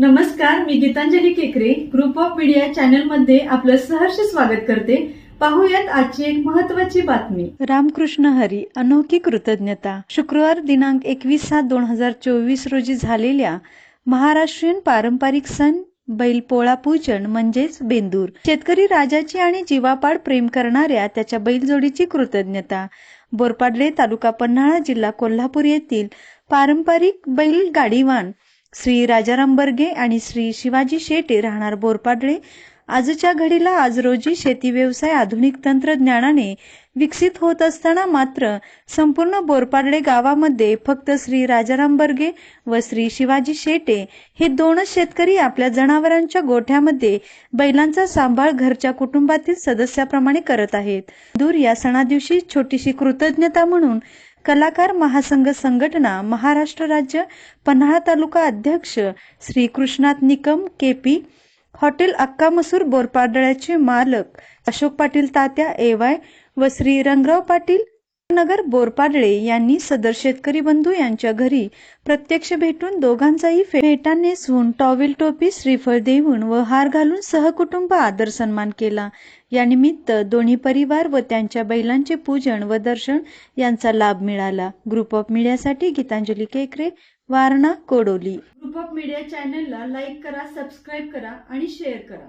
नमस्कार मी गीतांजली केकरे. Group of media चॅनलमध्ये आपलं सहर्ष स्वागत करते. पाहूयात आजची एक महत्वाची बातमी. रामकृष्ण हरी अनोखी कृतज्ञता. शुक्रवार दिनांक एकवीस सात दोन हजार चोवीस रोजी झालेल्या महाराष्ट्रीयन पारंपरिक सण बैलपोळा पूजन म्हणजेच बेंदूर. शेतकरी राजाची आणि जीवापाड प्रेम करणाऱ्या त्याच्या बैलजोडीची कृतज्ञता. बोरपाडले तालुका पन्हाळा जिल्हा कोल्हापूर येथील पारंपरिक बैल गाडीवान श्री राजाराम बर्गे आणि श्री शिवाजी शेटे राहणार बोरपाडळे. आजच्या घडीला आज रोजी शेती व्यवसाय आधुनिक तंत्रज्ञानाने विकसित होत असताना मात्र संपूर्ण बोरपाडळे गावामध्ये फक्त श्री राजाराम बर्गे व श्री शिवाजी शेटे हे दोनच शेतकरी आपल्या जनावरांच्या गोठ्यामध्ये बैलांचा सांभाळ घरच्या कुटुंबातील सदस्याप्रमाणे करत आहेत. दूर या सणादिवशी छोटीशी कृतज्ञता म्हणून कलाकार महासंघ संघटना महाराष्ट्र राज्य पन्हाळा तालुका अध्यक्ष श्री कृष्णात निकम केपी हॉटेल अक्का मसूर बोरपाडळ्याचे मालक अशोक पाटील तात्या एवाय व श्री रंगराव पाटील नगर बोरपाडळे यांनी सदर शेतकरी बंधू यांच्या घरी प्रत्यक्ष भेटून दोघांचाही फेटा नेसवून टॉवेल टोपी श्रीफळ देऊन व हार घालून सहकुटुंब आदर सन्मान केला. यानिमित्त दोन्ही परिवार व त्यांच्या बैलांचे पूजन व दर्शन यांचा लाभ मिळाला. Group of मीडियासाठी Geetanjali Kekare Warana Kodoli. Group of media चॅनलला लाईक करा सबस्क्राईब करा आणि शेअर करा.